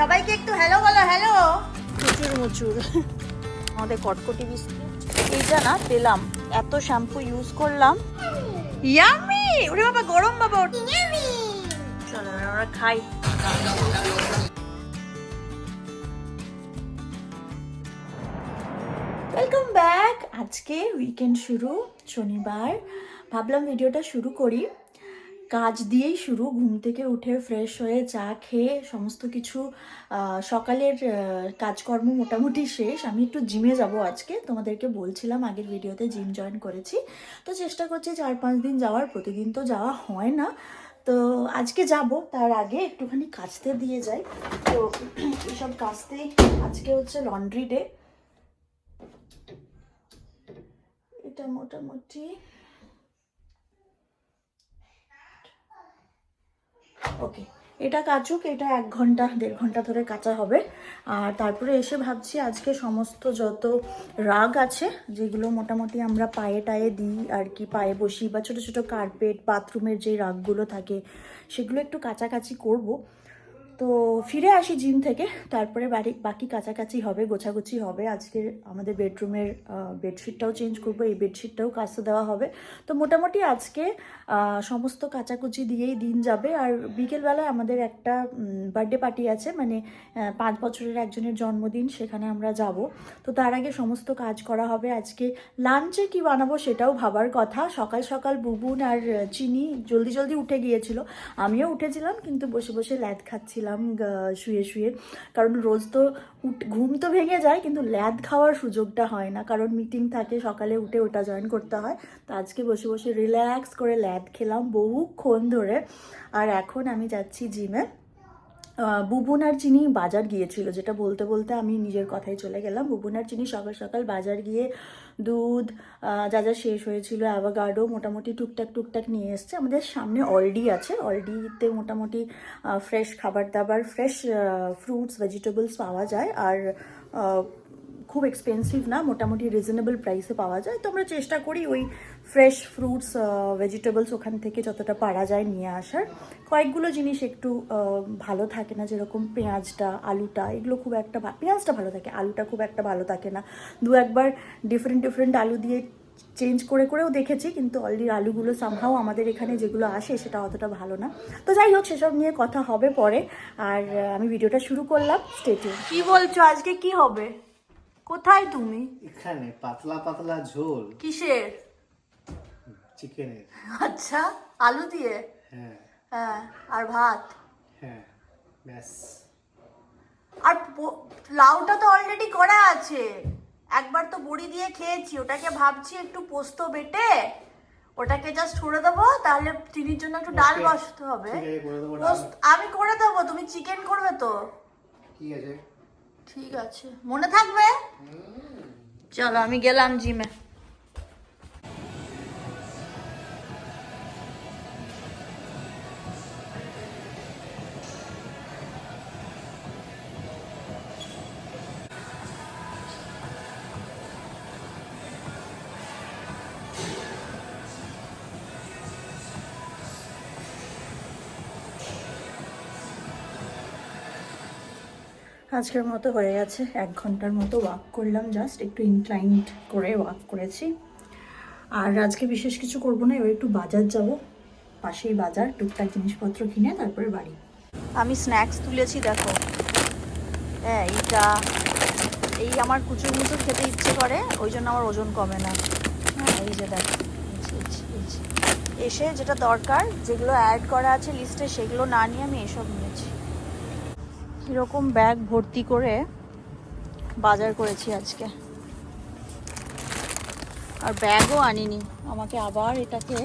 সবাইকে একটু হ্যালো বলো হ্যালো প্রচুর মুচুর আমাদের কটকটি বিস্কুট। এইটা না পেলাম। এত শ্যাম্পু ইউজ করলাম। ইয়ামি ওরে বাবা গরম বাবা। চলো আমরা খাই। ওয়েলকাম ব্যাক আজকে উইকেন্ড শুরু শনিবার। ভাবলাম ভিডিওটা শুরু করি। কাজ দিয়েই শুরু। ঘুম থেকে উঠে ফ্রেশ হয়ে চা খেয়ে সমস্ত কিছু সকালের কাজকর্ম মোটামুটি শেষ। আমি একটু জিমে যাব আজকে। তোমাদেরকে বলছিলাম আগের ভিডিওতে জিম জয়েন করেছি। তো চেষ্টা করছি চার পাঁচ দিন যাওয়ার। প্রতিদিন তো যাওয়া হয় না। তো আজকে যাব। তার আগে একটুখানি কাচতে দিয়ে যাই। তো এসব কাচতেই আজকে হচ্ছে লন্ড্রি ডে এটা মোটামুটি ওকে। এটা কাচুক, এটা এক ঘণ্টা, দেড় ঘণ্টা ধরে কাঁচা হবে। আর তারপরে এসে ভাবছি আজকে সমস্ত যত রাগ আছে, যেগুলো মোটামুটি আমরা পায়ে টায়ে দিই আর কি, পায়ে বসি বা ছোটো ছোটো কার্পেট বাথরুমের যে রাগগুলো থাকে, সেগুলো একটু কাছাকাছি করব। তো ফিরে আসি জিম থেকে। তারপরে বাড়ি বাকি কাছাকাছি হবে, গোছাগুছি হবে। আজকে আমাদের বেডরুমের বেডশিটটাও চেঞ্জ করব, এই বেডশিটটাও কাচতে দেওয়া হবে। তো মোটামুটি আজকে সমস্ত কাচাকুচি দিয়েই দিন যাবে। আর বিকেলবেলায় আমাদের একটা বার্থডে পার্টি আছে মানে পাঁচ বছরের একজনের জন্মদিন, সেখানে আমরা যাব। তো তার আগে সমস্ত কাজ করা হবে। আজকে লাঞ্চে কি বানাবো সেটাও ভাবার কথা। সকাল সকাল বুবুন আর চিনি জলদি জলদি উঠে গিয়েছিল। আমিও উঠেছিলাম, কিন্তু বসে বসে ল্যাদ খাচ্ছিলাম। গা- শুয়ে শুয়ে। কারণ রোজ তো উঠ- ঘুম তো ভেঙে যায়, কিন্তু ল্যাদ খাওয়ার সুযোগটা হয় না। কারণ মিটিং থাকে, সকালে উঠে ওটা জয়েন করতে হয়। তো আজকে বসে বসে রিল্যাক্স করে ল্যাদ খেলাম বহুক্ষণ ধরে। আর এখন আমি যাচ্ছি জিমে বুবুন আর চিনি বাজার গিয়েছিল। যেটা বলতে বলতে আমি নিজের কথাই চলে গেলাম। বুবুন আর চিনি সকাল সকাল বাজার গিয়ে দুধ যা যা শেষ হয়েছিল অ্যাভাগাডো মোটামুটি টুকটাক টুকটাক নিয়ে এসছে। আমাদের সামনে অলডি আছে। অলডিতে মোটামুটি ফ্রেশ খাবার দাবার ফ্রেশ ফ্রুটস ভেজিটেবলস পাওয়া যায়। আর খুব এক্সপেন্সিভ না, মোটামুটি রিজনেবল প্রাইসে পাওয়া যায়। তো আমরা চেষ্টা করি ওই ফ্রেশ ফ্রুটস ভেজিটেবলস ওখান থেকে যতটা পারা যায় নিয়ে আসার। কয়েকগুলো জিনিস একটু ভালো থাকে না যেরকম পেঁয়াজটা আলুটা এগুলো খুব একটা পেঁয়াজটা ভালো থাকে আলুটা খুব একটা ভালো থাকে না। দু একবার ডিফারেন্ট ডিফারেন্ট আলু দিয়ে চেঞ্জ করে করেও দেখেছি কিন্তু অলরেডি আলুগুলো সামহাও আমাদের এখানে যেগুলো আসে সেটা অতটা ভালো না। তো যাই হোক সেসব নিয়ে কথা হবে পরে। আর আমি ভিডিওটা শুরু করলাম স্টেটে কি বলছো আজকে কি হবে? কোথায় তুমি? এখানে পাতলা পাতলা ঝোল। কিসের? চিকেনের। আচ্ছা আলু দিয়ে? হ্যাঁ। হ্যাঁ আর ভাত? হ্যাঁ ব্যাস। আর লাউটা তো অলরেডি করা আছে। একবার তো বড়ি দিয়ে খেয়েছি ওটাকে ভাবছি একটু পোস্ত বেটে ওটাকে জাস্ট ছুড়ে দেবো তাহলে চিনির জন্য একটু ডাল. বসাতে হবে। আমি করে দেবো তুমি চিকেন করবে তো? ঠিক আছে। ঠিক আছে মনে থাকবে? চলো আমি গেলাম জিমে। আজকের মতো হয়ে গেছে। এক ঘণ্টার মতো ওয়াক করলাম জাস্ট একটু ইনক্লাইন্ড করে ওয়াক করেছি। আর আজকে বিশেষ কিছু করব না, এবার একটু বাজার যাব। পাশেই বাজার, টুকটাক জিনিসপত্র কিনে তারপরে বাড়ি। আমি স্ন্যাক্স তুলেছি, দেখো। হ্যাঁ এইটা, এই আমার কুচুর মুচুর খেতে ইচ্ছে করে, ওই জন্য আমার ওজন কমে না। হ্যাঁ এই যে দেখো। এসে যেটা দরকার, যেগুলো অ্যাড করা আছে লিস্টে সেগুলো না নিয়ে আমি এসব নিয়েছি। এরকম ব্যাগ ভর্তি করে বাজার করেছি আজকে। আর ব্যাগও আনিনি। আমাকে আবার এটাকে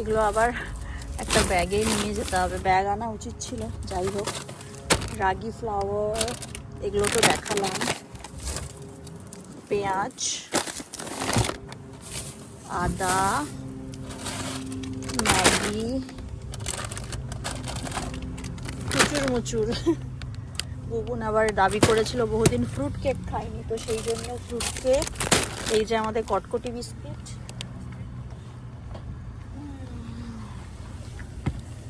এগুলো আবার একটা ব্যাগে নিয়ে যেতে হবে। ব্যাগ আনা উচিত ছিল, যাই হোক। রাগি ফ্লাওয়ার এগুলো তো দেখালাম। পেঁয়াজ, আদা, ম্যাগি প্রচুর মুচুর বুবুন আবার দাবি করেছিল বহুদিন ফ্রুট কেক খাইনি তো সেই জন্য ফ্রুট কেক এই যে আমাদের কটকটি বিস্কিট।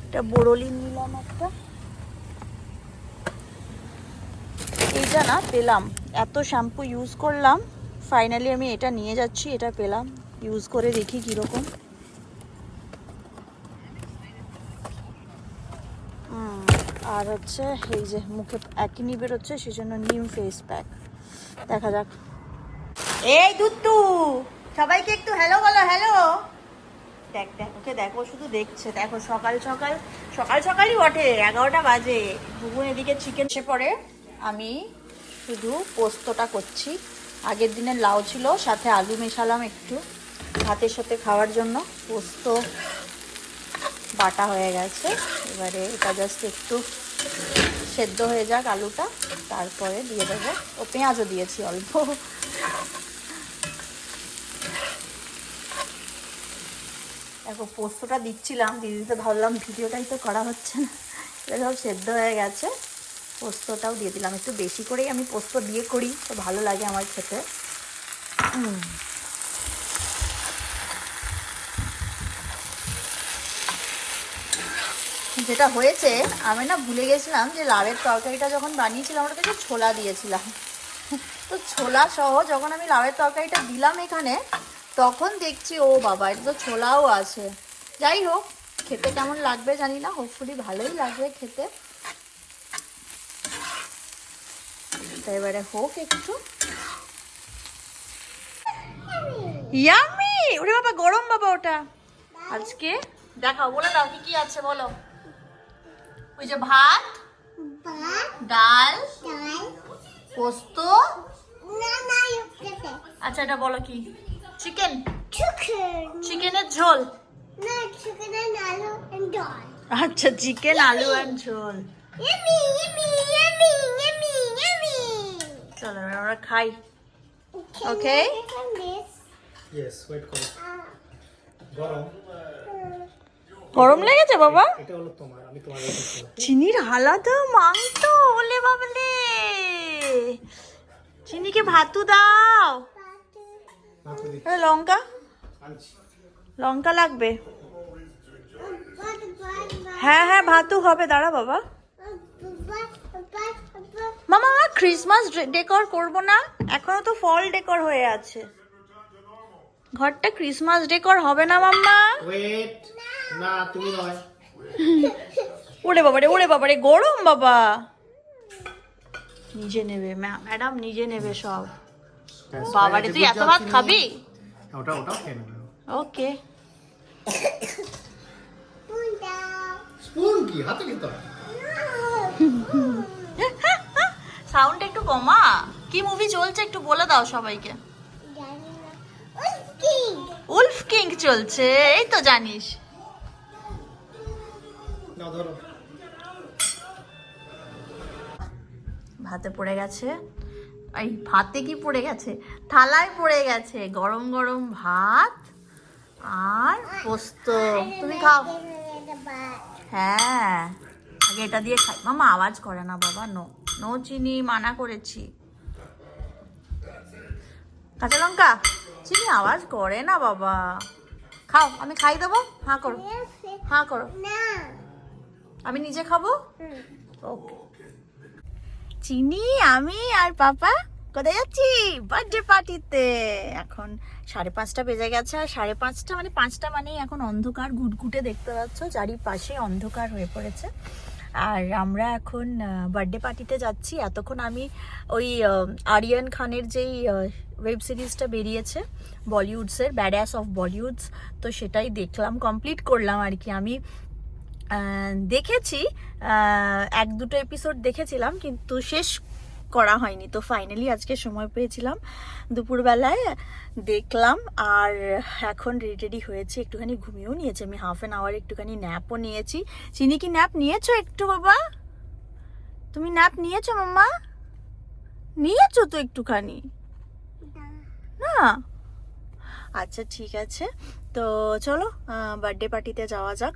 এটা বোরলিন নিলাম একটা। এইটা না পেলাম। এত শ্যাম্পু ইউজ করলাম ফাইনালি আমি এটা নিয়ে যাচ্ছি, এটা পেলাম। ইউজ করে দেখি কীরকম। আর হচ্ছে এই যে মুখে একই বেরোচ্ছে সেই জন্য নিম ফেস প্যাক দেখা যাক। এই দুত্তু সবাইকে একটু হ্যালো বলো হ্যালো দেখ দেখ, ওকে দেখো শুধু দেখছে। দেখো, সকাল সকাল সকাল, সকালই ওঠে, এগারোটা বাজে। বুবুন এদিকে চিকেন সে পরে আমি শুধু পোস্তটা করছি। আগের দিনের লাউ ছিল, সাথে আলু মেশালাম একটু। ভাতের সাথে খাওয়ার জন্য পোস্ত বাটা হয়ে গেছে। এবারে এটা জাস্ট একটু সেদ্ধ হয়ে যাক আলুটা, তারপরে দিয়ে দেবো। ও, পেঁয়াজও দিয়েছি অল্প। দেখো, পোস্তটা দিচ্ছিলাম দিদিতে ভাবলাম ভিডিওটাই তো করা হচ্ছে না। এটা সব সেদ্ধ হয়ে গেছে। পোস্তটাও দিয়ে দিলাম। একটু বেশি করেই আমি পোস্ত দিয়ে করি, তো ভালো লাগে আমার খেতে। উম। যেটা হয়েছে, আমি না ভুলে গেছিলাম যে লাউয়ের তরকারিটা যখন বানিয়েছিলাম ওটা থেকে ছোলা দিয়েছিলাম। তো ছোলা সহ যখন আমি লাউয়ের তরকারিটা দিলাম এখানে, তখন দেখছি, ও বাবা এটা তো ছোলাও আছে। যাই হোক, খেতে কেমন লাগবে জানি না হোপফুলি ভালোই লাগবে খেতে। এবারে হোক একটু। ইয়ামি ওরে বাবা, গরম বাবা ওটা। আজকে দেখাও, বলে দাও, কি কি আছে বলো। ওই যে ভাত, ডাল, পোস্ত। আচ্ছা এটা বলো কি? চিকেন? চিকেন চিকেনের ঝোল? আচ্ছা চিকেন, আলু অ্যান্ড ঝোল। চলো আমরা খাই। Get on গরম লেগেছে বাবা? এটা হলো তোমার আমি তোমার চিনির হালাদা মাংস ওলে বাবলে। চিনিকে ভাতু দাও। তো লঙ্কা? লঙ্কা লাগবে। হ্যাঁ হ্যাঁ ভাতু হবে দাঁড়া বাবা। মামা ক্রিসমাস ডেকর করব না এখনও তো ফল ডেকর হয়ে আছে। ঘরটা ক্রিসমাস ডেকর হবে না মাম্মা? ওয়েট না তুমি নয়। ওরে বাবারে ওরে বাবারে গরম বাবা। নিজে নেবে ম্যাডাম নিজে নেবে সব। বাবারে তুই এত ভাত খাবি? চিনি। ওটা খেয়ে নেবে। ওকে। স্পুন কি? হাতে খেতে সাউন্ড একটু কমা। কি মুভি চলছে একটু বলে দাও সবাইকে। চলছে? এই তো জানিস। ভাতে পড়ে গেছে। এই ভাতে কি পড়ে গেছে? থালায় পড়ে গেছে। গরম গরম ভাত আর পোস্ত। তুমি খাও। হ্যাঁ। আগে এটা দিয়ে খাই। মামা আওয়াজ করে না বাবা। নো নো চিনি মানা করেছি। কাঁচা লঙ্কা? চিনি আওয়াজ করে না বাবা। খাও আমি খাই দেবো? হাঁ করো। হাঁ করো। আমি নিজে খাব? ওকে চিনি আমি আর পাপা কোথায় যাচ্ছি? বার্থডে পার্টিতে এখন সাড়ে পাঁচটা বেজে গেছে আর সাড়ে পাঁচটা মানে পাঁচটা মানেই এখন অন্ধকার ঘুটঘুটে দেখতে পাচ্ছ চারিপাশে অন্ধকার হয়ে পড়েছে। আর আমরা এখন বার্থডে পার্টিতে যাচ্ছি। এতক্ষণ আমি ওই আরিয়ান খানের যেই ওয়েব সিরিজটা বেরিয়েছে বলিউডসের ব্যাডাস অফ বলিউডস তো সেটাই দেখলাম কমপ্লিট করলাম আর কি। আমি দেখেছি এক দুটো এপিসোড দেখেছিলাম, কিন্তু শেষ করা হয়নি। তো ফাইনালি আজকে সময় পেয়েছিলাম দুপুরবেলায়, দেখলাম আর এখন রেডি হয়েছি, একটুখানি ঘুমিয়েও নিয়েছি। আমি হাফ অ্যান আওয়ার একটুখানি ন্যাপও নিয়েছি। চিনি কি ন্যাপ নিয়েছো একটু বাবা? তুমি ন্যাপ নিয়েছো মাম্মা? নিয়েছো তো একটুখানি? না? আচ্ছা ঠিক আছে। তো চলো বার্থডে পার্টিতে যাওয়া যাক।